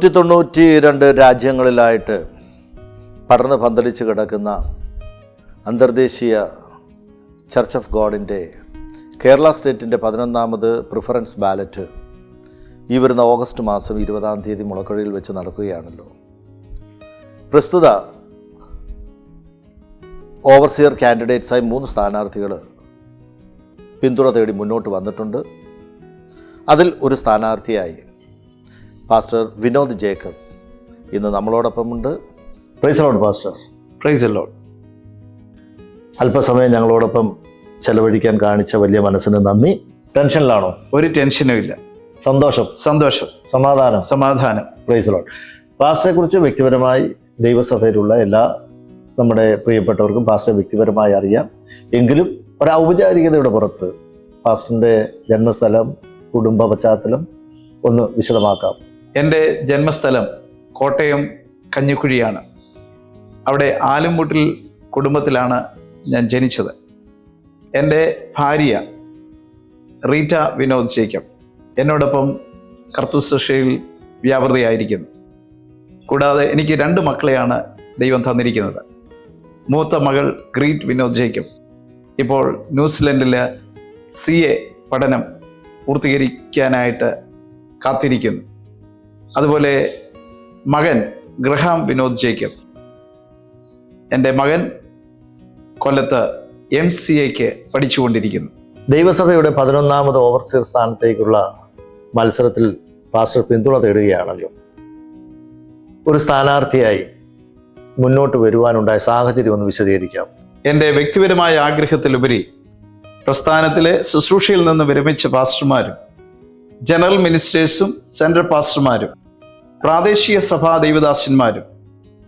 നൂറ്റി തൊണ്ണൂറ്റി രണ്ട് രാജ്യങ്ങളിലായിട്ട് പടർന്ന് പന്തലിച്ച് കിടക്കുന്ന അന്തർദേശീയ ചർച്ച് ഓഫ് ഗോഡിന്റെ കേരള സ്റ്റേറ്റിന്റെ പതിനൊന്നാമത് പ്രിഫറൻസ് ബാലറ്റ് ഈ വരുന്ന ഓഗസ്റ്റ് മാസം ഇരുപതാം തീയതി മുളക്കുഴയിൽ വെച്ച് നടക്കുകയാണല്ലോ. പ്രസ്തുത ഓവർസിയർ കാൻഡിഡേറ്റ്സായി മൂന്ന് സ്ഥാനാർത്ഥികൾ പിന്തുണ തേടി മുന്നോട്ട് വന്നിട്ടുണ്ട്. അതിൽ ഒരു സ്ഥാനാർത്ഥിയായി പാസ്റ്റർ വിനോദ് ജേക്കബ്. ഇന്ന് നമ്മളോടൊപ്പമുണ്ട്. പ്രൈസലോട് പാസ്റ്റർ പ്രൈസ് ലോഡ് അല്പസമയം ഞങ്ങളോടൊപ്പം ചെലവഴിക്കാൻ കാണിച്ച വലിയ മനസ്സിന് നന്ദി. ടെൻഷനിലാണോ? ഒരു ടെൻഷനും ഇല്ല. സന്തോഷം. സന്തോഷം. സമാധാനം. സമാധാനം. പ്രൈസ് ലോഡ് പാസ്റ്ററെ കുറിച്ച് വ്യക്തിപരമായി ദൈവസഭയിലുള്ള എല്ലാ നമ്മുടെ പ്രിയപ്പെട്ടവർക്കും പാസ്റ്റർ വ്യക്തിപരമായി അറിയാം. എങ്കിലും ഒരു ഔപചാരികതയുടെ പുറത്ത് പാസ്റ്ററിന്റെ ജന്മസ്ഥലം കുടുംബ പശ്ചാത്തലം ഒന്ന് വിശദമാക്കാം. എന്റെ ജന്മസ്ഥലം കോട്ടയം കഞ്ഞിക്കുഴിയാണ്. അവിടെ ആലുംമുട്ടിൽ കുടുംബത്തിലാണ് ഞാൻ ജനിച്ചത്. എന്റെ ഭാര്യ റീറ്റ വിനോദ് ജേക്കബ് എന്നോടൊപ്പം കർത്തുശുശ്രൂഷയിൽ വ്യാപൃതയായിരിക്കുന്നു. കൂടാതെ എനിക്ക് രണ്ട് മക്കളെയാണ് ദൈവം തന്നിരിക്കുന്നത്. മൂത്ത മകൾ ഗ്രീറ്റ് വിനോദ് ജേക്കബ് ഇപ്പോൾ ന്യൂസിലൻഡിലെ സി എ പഠനം പൂർത്തീകരിക്കാനായിട്ട് കാത്തിരിക്കുന്നു. അതുപോലെ മകൻ ഗ്രഹാം വിനോദ് ജേക്കബ്. എന്റെ മകൻ കൊല്ലത്ത് എം സി എക്ക് പഠിച്ചുകൊണ്ടിരിക്കുന്നു. ദൈവസഭയുടെ പതിനൊന്നാമത് ഓവർസിയർ സ്ഥാനത്തേക്കുള്ള മത്സരത്തിൽ പാസ്റ്റർ പിന്തുണ തേടുകയാണല്ലോ. ഒരു സ്ഥാനാർത്ഥിയായി മുന്നോട്ട് വരുവാനുണ്ടായ സാഹചര്യം ഒന്ന് വിശദീകരിക്കാം. എന്റെ വ്യക്തിപരമായ ആഗ്രഹത്തിലുപരി പ്രസ്ഥാനത്തിലെ ശുശ്രൂഷയിൽ നിന്ന് വിരമിച്ച പാസ്റ്റർമാരും ജനറൽ മിനിസ്റ്റേഴ്സും സെൻട്രൽ പാസ്റ്റർമാരും പ്രാദേശിക സഭാ ദൈവദാസന്മാരും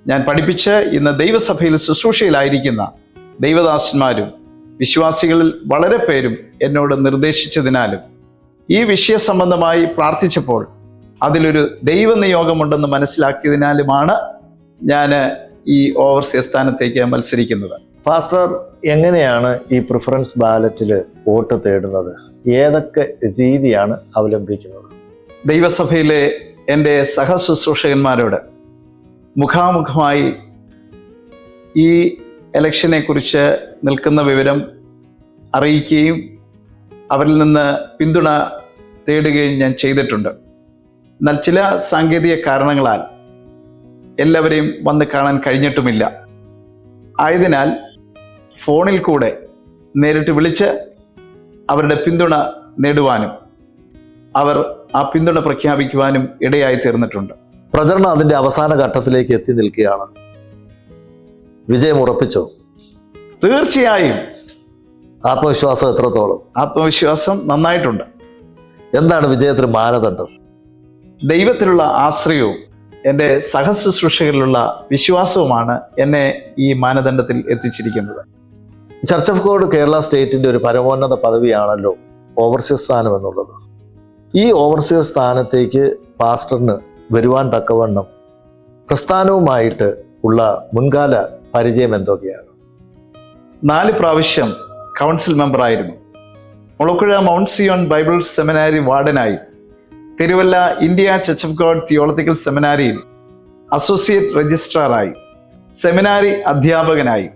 ഞാൻ പഠിപ്പിച്ച് ഇന്ന് ദൈവസഭയിൽ ശുശ്രൂഷയിലായിരിക്കുന്ന ദൈവദാസന്മാരും വിശ്വാസികളിൽ വളരെ പേരും എന്നോട് നിർദ്ദേശിച്ചതിനാലും ഈ വിഷയ സംബന്ധമായി പ്രാർത്ഥിച്ചപ്പോൾ അതിലൊരു ദൈവനിയോഗമുണ്ടെന്ന് മനസ്സിലാക്കിയതിനാലുമാണ് ഞാൻ ഈ ഓവർസി സ്ഥാനത്തേക്ക് മത്സരിക്കുന്നത്. ഫാസ്റ്റർ എങ്ങനെയാണ് ഈ പ്രിഫറൻസ് ബാലറ്റിൽ വോട്ട് തേടുന്നത്? ഏതൊക്കെ രീതിയാണ് അവലംബിക്കുന്നത്? ദൈവസഭയിലെ എന്റെ സഹശുശ്രൂഷകന്മാരോട് മുഖാമുഖമായി ഈ ഇലക്ഷനെ കുറിച്ച് നിൽക്കുന്ന വിവരം അറിയിക്കുകയും അവരിൽ നിന്ന് പിന്തുണ തേടുകയും ഞാൻ ചെയ്തിട്ടുണ്ട്. എന്നാൽ ചില സാങ്കേതിക കാരണങ്ങളാൽ എല്ലാവരെയും വന്ന് കാണാൻ കഴിഞ്ഞിട്ടുമില്ല. ആയതിനാൽ ഫോണിൽ കൂടെ നേരിട്ട് വിളിച്ച് അവരുടെ പിന്തുണ നേടുവാനും അവർ ആ പിന്തുണ പ്രഖ്യാപിക്കുവാനും ഇടയായി തീർന്നിട്ടുണ്ട് പ്രചരണം അതിന്റെ അവസാന ഘട്ടത്തിലേക്ക് എത്തി നിൽക്കുകയാണ്. വിജയം ഉറപ്പിച്ചോ? തീർച്ചയായും. ആത്മവിശ്വാസം എത്രത്തോളം? ആത്മവിശ്വാസം നന്നായിട്ടുണ്ട്. എന്താണ് വിജയത്തിന് മാനദണ്ഡം? ദൈവത്തിലുള്ള ആശ്രയവും എന്റെ സഹശുശ്രൂഷകളിലുള്ള വിശ്വാസവുമാണ് എന്നെ ഈ മാനദണ്ഡത്തിൽ എത്തിച്ചിരിക്കുന്നത്. ചർച്ച് ഓഫ് ഗോഡ് കേരള സ്റ്റേറ്റിന്റെ ഒരു പരമോന്നത പദവിയാണല്ലോ ഓവർസീസ് സ്ഥാനം എന്നുള്ളത്. ഈ ഓവർസീസ് സ്ഥാനത്തേക്ക് പാസ്റ്ററിന് വരുവാൻ തക്കവണ്ണം പ്രസ്ഥാനവുമായിട്ട് ഉള്ള മുൻകാല പരിചയം എന്തൊക്കെയാണ്? നാല് പ്രാവശ്യം council മെമ്പറായിരുന്നു Mulakuzha Mount Zion Bible seminary വാർഡനായി Thiruvalla India Church of God theological സെമിനാരിയിൽ അസോസിയേറ്റ് രജിസ്ട്രാറായി. സെമിനാരി അധ്യാപകനായി.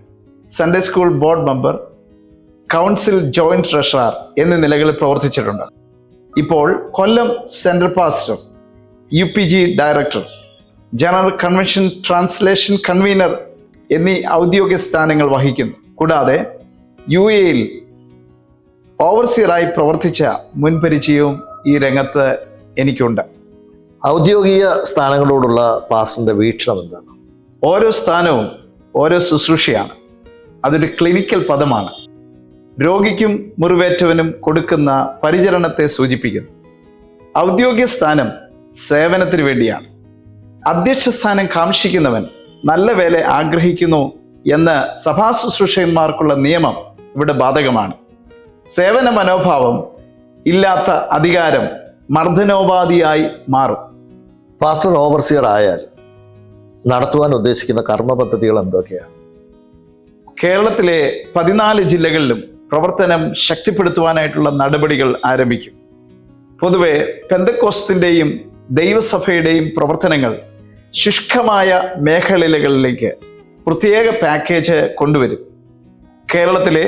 Sunday school board member council joint treasurer എന്നീ നിലകളിൽ പ്രവർത്തിച്ചിട്ടുണ്ട്. ഇപ്പോൾ Kollam central pastor U P G director general convention translation convener എന്നീ ഔദ്യോഗിക സ്ഥാനങ്ങൾ വഹിക്കുന്നു. കൂടാതെ യു എയിൽ ഓവർസിയറായി പ്രവർത്തിച്ച മുൻപരിചയവും ഈ രംഗത്ത് എനിക്കുണ്ട്. ഔദ്യോഗിക സ്ഥാനങ്ങളോടുള്ള പാസ്റ്ററിന്റെ വീക്ഷണം എന്താണ്? ഓരോ സ്ഥാനവും ഓരോ ശുശ്രൂഷയാണ്. അതൊരു ക്ലിനിക്കൽ പദമാണ്. രോഗിക്കും മുറിവേറ്റവനും കൊടുക്കുന്ന പരിചരണത്തെ സൂചിപ്പിക്കുന്നു. ഔദ്യോഗിക സ്ഥാനം സേവനത്തിന് വേണ്ടിയാണ്. അധ്യക്ഷ സ്ഥാനം കാംക്ഷിക്കുന്നവൻ നല്ല വേല ആഗ്രഹിക്കുന്നു എന്ന് സഭാ ശുശ്രൂഷന്മാർക്കുള്ള നിയമം ഇവിടെ ബാധകമാണ്. സേവന മനോഭാവം ഇല്ലാത്ത അധികാരം മർദ്ദനോപാധിയായി മാറും. പാസ്റ്റർ ഓവർസിയർ ആയാൽ നടത്തുവാൻ ഉദ്ദേശിക്കുന്ന കർമ്മ പദ്ധതികൾ എന്തൊക്കെയാണ്? കേരളത്തിലെ പതിനാല് ജില്ലകളിലും പ്രവർത്തനം ശക്തിപ്പെടുത്തുവാനായിട്ടുള്ള നടപടികൾ ആരംഭിക്കും. പൊതുവെ പെന്തക്കോസ്തിന്റെയും ദൈവസഭയുടെയും പ്രവർത്തനങ്ങൾ ശുഷ്കമായ മേഖലകളിലേക്ക് പ്രത്യേക പാക്കേജ് കൊണ്ടുവരും. കേരളത്തിലെ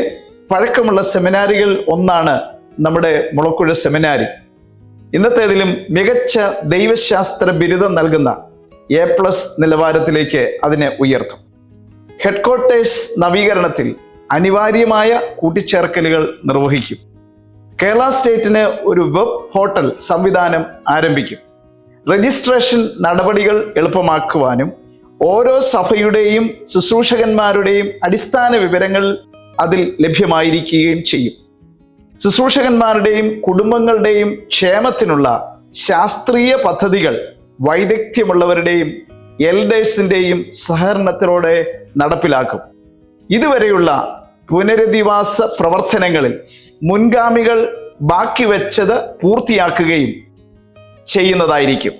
പഴക്കമുള്ള സെമിനാരികൾ ഒന്നാണ് നമ്മുടെ മുളക്കുഴ സെമിനാരി. ഇന്നത്തേതിലും മികച്ച ദൈവശാസ്ത്ര ബിരുദം നൽകുന്ന എ പ്ലസ് നിലവാരത്തിലേക്ക് അതിനെ ഉയർത്തും. ഹെഡ്ക്വാർട്ടേഴ്സ് നവീകരണത്തിൽ അനിവാര്യമായ കൂട്ടിച്ചേർക്കലുകൾ നിർവഹിക്കും. കേരള സ്റ്റേറ്റിന് ഒരു വെബ് ഹോട്ടൽ സംവിധാനം ആരംഭിക്കും. രജിസ്ട്രേഷൻ നടപടികൾ എളുപ്പമാക്കുവാനും ഓരോ സഭയുടെയും ശുശ്രൂഷകന്മാരുടെയും അടിസ്ഥാന വിവരങ്ങൾ അതിൽ ലഭ്യമായിരിക്കുകയും ചെയ്യും. ശുശ്രൂഷകന്മാരുടെയും കുടുംബങ്ങളുടെയും ക്ഷേമത്തിനുള്ള ശാസ്ത്രീയ പദ്ധതികൾ വൈദഗ്ധ്യമുള്ളവരുടെയും എൽഡേഴ്സിന്റെയും സഹകരണത്തിലൂടെ നടപ്പിലാക്കും. ഇതുവരെയുള്ള പുനരധിവാസ പ്രവർത്തനങ്ങളിൽ മുൻഗാമികൾ ബാക്കി വെച്ചത് പൂർത്തിയാക്കുകയും ചെയ്യുന്നതായിരിക്കും.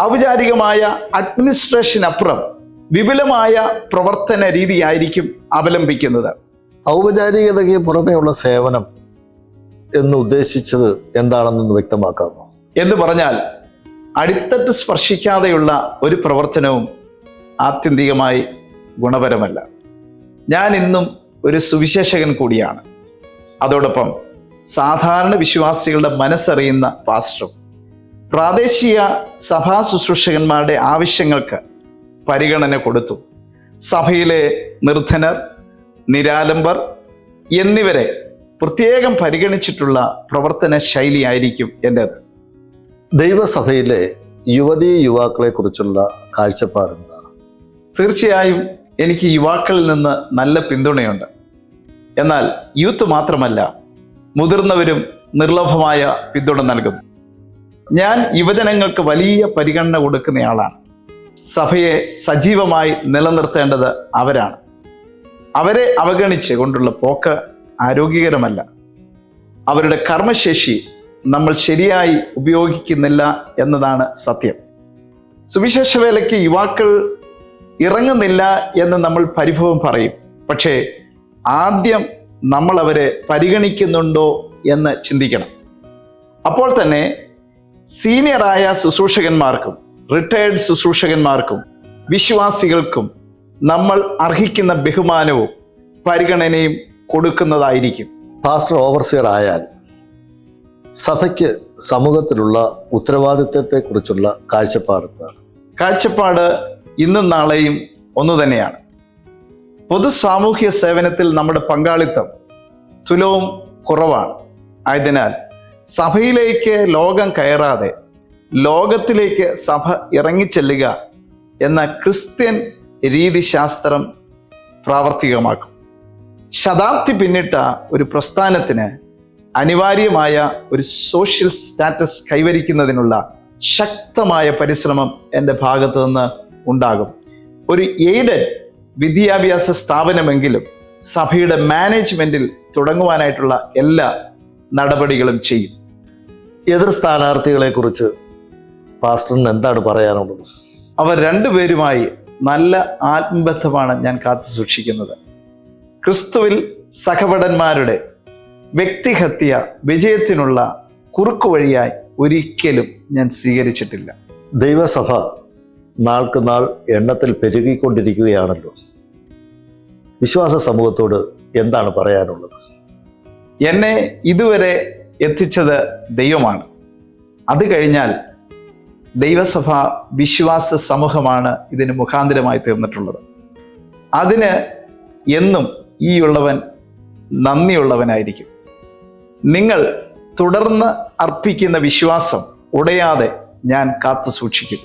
ഔപചാരികമായ അഡ്മിനിസ്ട്രേഷനപ്പുറം വിപുലമായ പ്രവർത്തന രീതിയായിരിക്കും അവലംബിക്കുന്നത്. ഔപചാരികതയ്ക്ക് പുറമെയുള്ള സേവനം എന്ന് ഉദ്ദേശിച്ചത് എന്താണെന്നൊന്ന് വ്യക്തമാക്കാമോ? എന്ന് പറഞ്ഞാൽ അടിത്തട്ട് സ്പർശിക്കാതെയുള്ള ഒരു പ്രവർത്തനവും ആത്യന്തികമായി ഗുണപരമല്ല. ഞാൻ ഇന്നും ഒരു സുവിശേഷകൻ കൂടിയാണ്. അതോടൊപ്പം സാധാരണ വിശ്വാസികളുടെ മനസ്സറിയുന്ന പാസ്റ്ററും പ്രാദേശിക സഭാ ശുശ്രൂഷകന്മാരുടെ ആവശ്യങ്ങൾക്ക് പരിഗണന കൊടുത്തു. സഭയിലെ നിർധനർ നിരാലംബർ എന്നിവരെ പ്രത്യേകം പരിഗണിച്ചിട്ടുള്ള പ്രവർത്തന ശൈലിയായിരിക്കും എന്റേത് ദൈവസഭയിലെ യുവതി യുവാക്കളെ കുറിച്ചുള്ള കാഴ്ചപ്പാട് എന്താണ്? തീർച്ചയായും എനിക്ക് യുവാക്കളിൽ നിന്ന് നല്ല പിന്തുണയുണ്ട്. എന്നാൽ യൂത്ത് മാത്രമല്ല മുതിർന്നവരും നിർലഭമായ പിന്തുണ നൽകും. ഞാൻ യുവജനങ്ങൾക്ക് വലിയ പരിഗണന കൊടുക്കുന്നയാളാണ്. സഭയെ സജീവമായി നിലനിർത്തേണ്ടത് അവരാണ്. അവരെ അവഗണിച്ച് കൊണ്ടുള്ള പോക്ക് ആരോഗ്യകരമല്ല. അവരുടെ കർമ്മശേഷി നമ്മൾ ശരിയായി ഉപയോഗിക്കുന്നില്ല എന്നതാണ് സത്യം. സുവിശേഷ വേലയ്ക്ക് യുവാക്കൾ ഇറങ്ങുന്നില്ല എന്ന് നമ്മൾ പരിഭവം പറയും. പക്ഷേ ആദ്യം നമ്മൾ അവരെ പരിഗണിക്കുന്നുണ്ടോ എന്ന് ചിന്തിക്കണം. അപ്പോൾ തന്നെ സീനിയറായ ശുശ്രൂഷകന്മാർക്കും റിട്ടയേർഡ് ശുശ്രൂഷകന്മാർക്കും വിശ്വാസികൾക്കും നമ്മൾ അർഹിക്കുന്ന ബഹുമാനവും പരിഗണനയും കൊടുക്കുന്നതായിരിക്കും. പാസ്റ്റർ ഓവർസിയർ ആയാൽ സഭയ്ക്ക് സമൂഹത്തിലുള്ള ഉത്തരവാദിത്വത്തെക്കുറിച്ചുള്ള കാഴ്ചപ്പാട് എന്താണ് കാഴ്ചപ്പാട് ഇന്നും നാളെയും ഒന്നു തന്നെയാണ്. പൊതു സാമൂഹ്യ സേവനത്തിൽ നമ്മുടെ പങ്കാളിത്തം തുലവും കുറവാണ്. ആയതിനാൽ സഭയിലേക്ക് ലോകം കയറാതെ ലോകത്തിലേക്ക് സഭ ഇറങ്ങിച്ചെല്ലുക എന്ന ക്രിസ്ത്യൻ രീതിശാസ്ത്രം പ്രാവർത്തികമാക്കും. ശതാബ്ദി പിന്നിട്ട ഒരു പ്രസ്ഥാനത്തിന് അനിവാര്യമായ ഒരു സോഷ്യൽ സ്റ്റാറ്റസ് കൈവരിക്കുന്നതിനുള്ള ശക്തമായ പരിശ്രമം എന്റെ ഭാഗത്തു നിന്ന് ഉണ്ടാകും. ഒരു എയ്ഡഡ് വിദ്യാഭ്യാസ സ്ഥാപനമെങ്കിലും സഭയുടെ മാനേജ്മെന്റിൽ തുടങ്ങുവാനായിട്ടുള്ള എല്ലാ നടപടികളും ചെയ്യും. എതിർ സ്ഥാനാർത്ഥികളെ കുറിച്ച് പാസ്റ്ററിന് എന്താണ് പറയാനുള്ളത്? അവർ രണ്ടുപേരുമായി നല്ല ആത്മബന്ധമാണ് ഞാൻ കാത്തു സൂക്ഷിക്കുന്നത്. ക്രിസ്തുവിൽ സഹപടന്മാരുടെ വ്യക്തിഹത്യ വിജയത്തിനുള്ള കുറുക്കു വഴിയായി ഒരിക്കലും ഞാൻ സ്വീകരിച്ചിട്ടില്ല. ദൈവസഭ നാൾക്ക് നാൾ എണ്ണത്തിൽ പെരുകിക്കൊണ്ടിരിക്കുകയാണല്ലോ. വിശ്വാസ സമൂഹത്തോട് എന്താണ് പറയാനുള്ളത്? എന്നെ ഇതുവരെ എത്തിച്ചത് ദൈവമാണ്. അത് കഴിഞ്ഞാൽ ദൈവസഭ വിശ്വാസ സമൂഹമാണ് ഇതിന് മുഖാന്തരമായി തീർന്നിട്ടുള്ളത്. അതിന് എന്നും ഈ ഉള്ളവൻ നന്ദിയുള്ളവനായിരിക്കും. നിങ്ങൾ തുടർന്ന് അർപ്പിക്കുന്ന വിശ്വാസം ഉടയാതെ ഞാൻ കാത്തു സൂക്ഷിക്കും.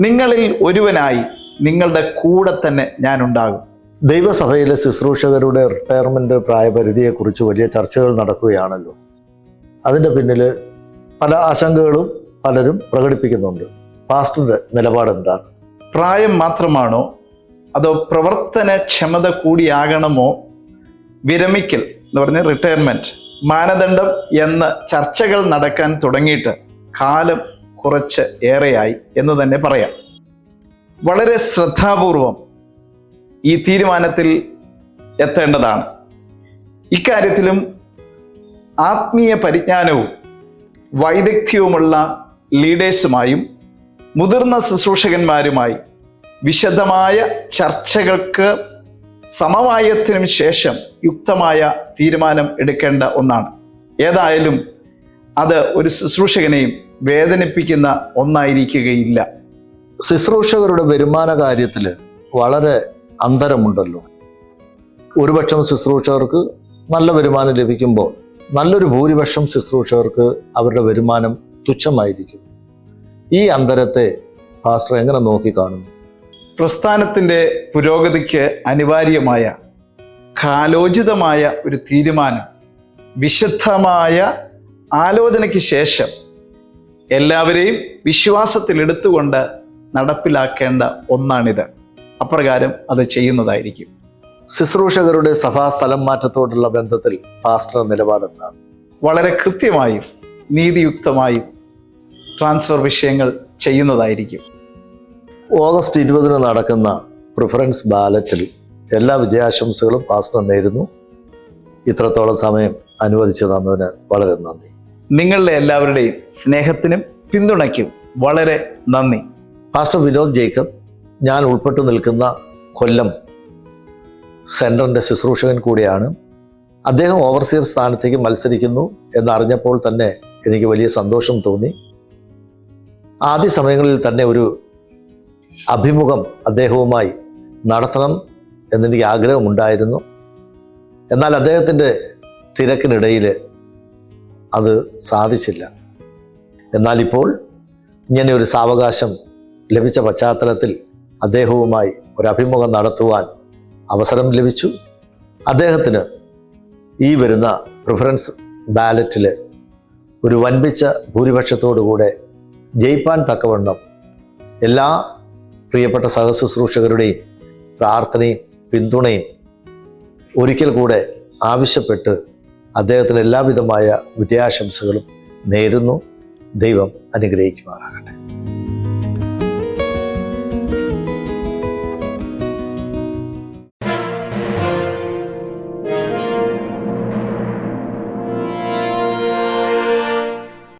നിങ്ങളിൽ ഒരുവനായി നിങ്ങളുടെ കൂടെ തന്നെ ഞാൻ ഉണ്ടാകും. ദൈവസഭയിലെ ശുശ്രൂഷകരുടെ റിട്ടയർമെന്റ് പ്രായപരിധിയെക്കുറിച്ച് വലിയ ചർച്ചകൾ നടക്കുകയാണല്ലോ. അതിന്റെ പിന്നിൽ പല ആശങ്കകളും പലരും പ്രകടിപ്പിക്കുന്നുണ്ട്. പാസ്റ്ററിന്റെ നിലപാട് എന്താണ് പ്രായം മാത്രമാണോ അതോ പ്രവർത്തനക്ഷമത കൂടിയാകണമോ? വിരമിക്കൽ എന്ന് പറഞ്ഞ റിട്ടയർമെന്റ് മാനദണ്ഡം എന്ന് ചർച്ചകൾ നടക്കാൻ തുടങ്ങിയിട്ട് കാലം കുറച്ച് ഏറെയായി എന്ന് തന്നെ പറയാം. വളരെ ശ്രദ്ധാപൂർവം ഈ തീരുമാനത്തിൽ എത്തേണ്ടതാണ്. ഇക്കാര്യത്തിലും ആത്മീയ പരിജ്ഞാനവും വൈദഗ്ധ്യവുമുള്ള ലീഡേഴ്സുമായും മുതിർന്ന ശുശ്രൂഷകന്മാരുമായി വിശദമായ ചർച്ചകൾക്ക് സമവായത്തിനും ശേഷം യുക്തമായ തീരുമാനം എടുക്കേണ്ട ഒന്നാണ്. ഏതായാലും അത് ഒരു ശുശ്രൂഷകനെയും വേദനിപ്പിക്കുന്ന ഒന്നായിരിക്കുകയില്ല. ശുശ്രൂഷകരുടെ വരുമാന കാര്യത്തിൽ വളരെ അന്തരമുണ്ടല്ലോ. ഒരുപക്ഷം ശുശ്രൂഷകർക്ക് നല്ല വരുമാനം ലഭിക്കുമ്പോൾ നല്ലൊരു ഭൂരിപക്ഷം ശുശ്രൂഷകർക്ക് അവരുടെ വരുമാനം തുച്ഛമായിരിക്കും. ഈ അന്തരത്തെ പാസ്റ്റർ എങ്ങനെ നോക്കിക്കാണുന്നു? പ്രസ്ഥാനത്തിന്റെ പുരോഗതിക്ക് അനിവാര്യമായ കാലോചിതമായ ഒരു തീരുമാനം വിശുദ്ധമായ ആലോചനയ്ക്ക് ശേഷം എല്ലാവരെയും വിശ്വാസത്തിൽ എടുത്തുകൊണ്ട് നടപ്പിലാക്കേണ്ട ഒന്നാണിത്. അപ്രകാരം അത് ചെയ്യുന്നതായിരിക്കും. ശുശ്രൂഷകരുടെ സഭാ സ്ഥലം മാറ്റത്തോടുള്ള ബന്ധത്തിൽ പാസ്റ്റർ നിലപാട് എന്താണ് വളരെ കൃത്യമായും നീതിയുക്തമായും ട്രാൻസ്ഫർ വിഷയങ്ങൾ ചെയ്യുന്നതായിരിക്കും. ഓഗസ്റ്റ് ഇരുപതിന് നടക്കുന്ന പ്രിഫറൻസ് ബാലറ്റിൽ എല്ലാ വിജയാശംസകളും പാസ് നേരുന്നു. ഇത്രത്തോളം സമയം അനുവദിച്ചു തന്നതിന് വളരെ നന്ദി. നിങ്ങളുടെ എല്ലാവരുടെയും സ്നേഹത്തിനും പിന്തുണയ്ക്കും വളരെ നന്ദി. പാസ്റ്റർ വിനോദ് ജേക്കബ് ഞാൻ ഉൾപ്പെട്ടു നിൽക്കുന്ന കൊല്ലം സെന്ററിന്റെ ശുശ്രൂഷകൻ കൂടിയാണ്. അദ്ദേഹം ഓവർസിയർ സ്ഥാനത്തേക്ക് മത്സരിക്കുന്നു എന്നറിഞ്ഞപ്പോൾ തന്നെ എനിക്ക് വലിയ സന്തോഷം തോന്നി. ആദ്യ സമയങ്ങളിൽ തന്നെ ഒരു അഭിമുഖം അദ്ദേഹവുമായി നടത്തണം എന്നെനിക്ക് ആഗ്രഹമുണ്ടായിരുന്നു. എന്നാൽ അദ്ദേഹത്തിന്റെ തിരക്കിനിടയിൽ അത് സാധിച്ചില്ല. എന്നാലിപ്പോൾ ഇങ്ങനെ ഒരു സാവകാശം ലഭിച്ച പശ്ചാത്തലത്തിൽ അദ്ദേഹവുമായി ഒരു അഭിമുഖം നടത്തുവാൻ അവസരം ലഭിച്ചു. അദ്ദേഹത്തിന് ഈ വരുന്ന പ്രിഫറൻസ് ബാലറ്റിൽ ഒരു വൻപിച്ച ഭൂരിപക്ഷത്തോടുകൂടെ ജയിപ്പാൻ തക്കവണ്ണം എല്ലാ പ്രിയപ്പെട്ട സഹശുശ്രൂഷകരുടെയും പ്രാർത്ഥനയും പിന്തുണയും ഒരിക്കൽ കൂടെ ആവശ്യപ്പെട്ട് അദ്ദേഹത്തിന് എല്ലാവിധമായ വിജയാശംസകളും നേരുന്നു. ദൈവം അനുഗ്രഹിക്കുമാറാകട്ടെ.